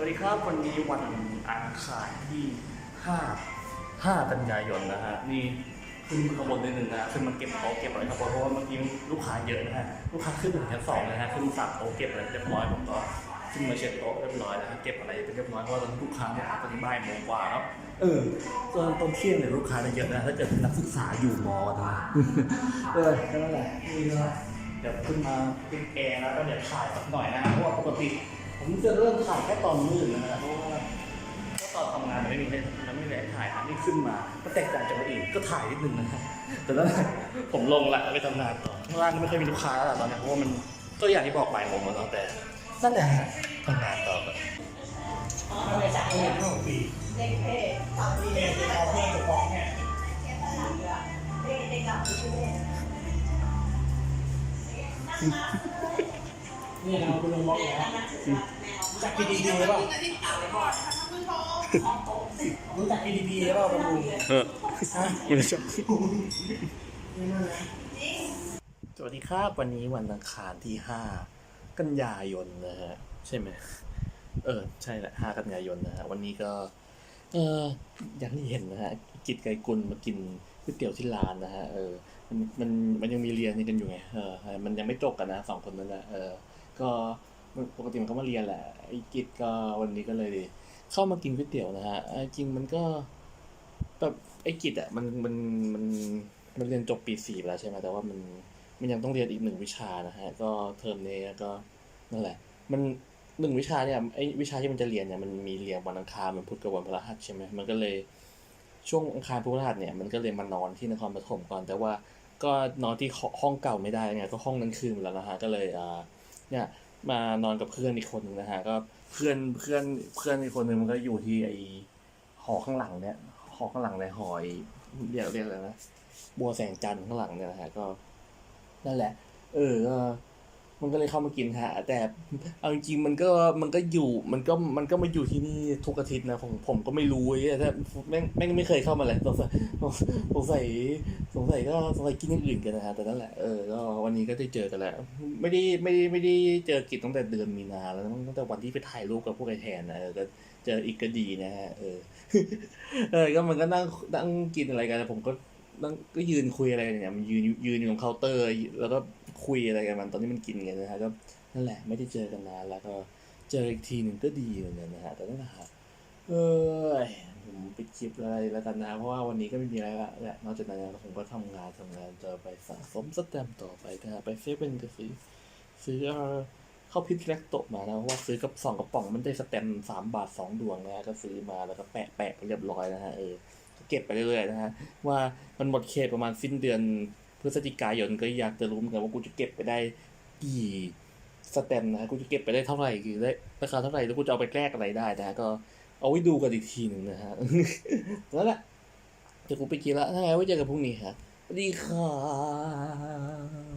วัสดีครับวันนี้วันอังคารที่ 5 5 กันยายนนะฮะนี่ขึ้นข้างบนนิดนึงนะขึ้นมาเก็บของเก็บอะไรครับเพราะว่าเมื่อกี้ลูกค้าเยอะนะฮะลูกค้าขึ้นถึงชั้นสองนะฮะขึ้นสั่งโต๊ะเก็บอะไรเรียบร้อยผมก็ขึ้นมาเช็ดโต๊ะเรียบร้อยนะฮะเก็บอะไรไปเรียบร้อยเพราะว่าตอนนลูกค้าเนี่ยตอนนี้บ่ายโมงกว่าแล้วเออตอนตอนเที่ยงเนี่ยลูกค้าเนี่ยเยอะนะถ้าเกิดเป็นนักศึกษาอยู่มอนะเออแค่นั้นแหละนี่ก็เดี๋ยวขึ้นมาป็นแกงแล้วก็เดี๋ยวถ่ายสักหน่อยนะเพราะว่าปกติ ผมจะเริ่มถ่ายแค่ตอนมืดนะฮะเพราะว่าตอนทำงานมันไม่มีให้มันไม่มีอะไรให้ถ่ายนะนี่ขึ้นมา ก็แตกต่างจากคนอื่นก็ถ่ายนิดนึงนะฮะแต่แล้วผมลงละไปทำงานต่อข้างล่างก็ไม่ค่อยมีลูกค้าแล้วตอนนี้เพราะว่ามันก็อย่างที่บอกบ่ายโมงแล้วเนแต่นั่นแหละทำงานต่อไปเด็กเท่สามปีเด็กเอาเพื่อนกับพ่อแม่เด็กเด็กกับพี่เด็ก นี่นะคุณลุงบอกแล้วจาก PDP หรือเปล่ารู้จัก PDP หรือเปล่าคุณลุงเออไม่ชอบสวัสดีครับวันนี้วันอังคารที่ห้ากันยายนนะฮะ ใช่ไหมเออ ใช่แหละห้ากันยายนนะฮะ วันนี้ก็ เอออย่างที่เห็นนะฮะ กิจไกกุลมากินก๋วยเตี๋ยวที่ร้านนะฮะ เออ มันมันมันยังมีเรียนกันอยู่ไง เออ มันยังไม่จบกันนะสองคนนั้นนะเออ ก็ปกติมันก็มาเรียนแหละไอ้กิจก็วันนี้ก็เลย เข้ามากินก๋วยเตี๋ยวนะฮะจริงมันก็แบบไอ้กิจอะมันมันมันมันเรียนจบปีสี่แล้วใช่ไหมแต่ว่ามันมันยังต้องเรียนอีกหนึ่งวิชานะฮะก็เทอมนี้ก็นั่นแหละ มันหนึ่งวิชาเนี่ยไอ้วิชาที่มันจะเรียนเนี่ยมันมีเรียนวันอังคารมันพุธกับวันพฤหัสใช่ไหมมันก็เลยช่วงอังคารพฤหัสเนี่ยมันก็เลยมานอนที่นครปฐมก่อน แต่ว่าก็นอนที่ห้องเก่าไม่ได้ไงก็ห้องนั้นคืนแล้วนะฮะก็เลยอ่า เนี่ยมานอนกับเพื่อนอีกคนนึงนะฮะก็เพื่อนเพื่อนเพื่อนอีกคนนึงมันก็อยู่ที่ไอหอข้างหลังเนี่ยหอข้างหลังในหอยเรียกเรียกอะไรนะบัวแสงจันทร์ข้างหลังเนี่ยนะฮะก็นั่นแหละ เออก็ มันก็เลยเข้ามากินฮะ แต่เอาจริงๆมันก็มันก็อยู่มันก็มันก็มาอยู่ที่นี่ทุกอาทิตย์นะผมผมก็ไม่รู้ไอ้แต่แม่งแม่งไม่เคยเข้ามาเลยสงสัยสงสัยสงสัยก็สงสัยกินอย่างอื่นกันนะฮะแต่นั่นแหละเออก็วันนี้ก็ได้เจอกันแล้วไม่ได้ไม่ได้ไม่ได้เจอกิจตั้งแต่เดือนมีนาแล้วตั้งแต่วันที่ไปถ่ายรูปกับพวกไอแทนนะเออก็เจออีกก็ดีนะฮะเออเออก็มันก็นั่งนั่งกินอะไรกันผมก็นั่งก็ยืนคุยอะไรกันเนี่ยมันยืนยืนอยู่ตรงเคาน์เตอร์ แล้วก็ คุยอะไรกันมันตอนนี้มันกินกันนะฮะก็นั่นแหละไม่ได้เจอกันนานแล้วก็เจออีกทีหนึ่งก็ดีเหมือนกันนะฮะแต่นั่นแหละฮะเออผมไปคลิปอะไรแล้วกันนะเพราะว่าวันนี้ก็ไม่มีอะไรละแหละนอกจากนั้นผมก็ทำงานทำงานจะไปสะสมสแตมต่อไปนะฮะไปเซเว่นก็ซื้อซื้อเข้าพิทแลกโตะมานะเพราะว่าซื้อกับสองกระป๋องมันได้สแตมสามบาทสองดวงนะฮะก็ซื้อมาแล้วก็แปะแปะเรียบร้อยนะฮะเออเก็บไปเรื่อยๆนะฮะว่ามันหมดเขตประมาณสิ้นเดือน พฤศจิกายนก็อยากจะรู้เหมือนกันว่ากูจะเก็บไปได้กี่สแตมนะฮะกูจะเก็บไปได้เท่าไหร่คือได้ราคาเท่าไหร่แล้วกูจะเอาไปแลกอะไรได้นะฮะก็เอาไว้ดูกันอีกทีหนึ่งนะฮะแล้วแหละเดี๋ยวกูไปกินละถ้าไงไว้เจอกันพรุ่งนี้ฮะสวัสดีครับ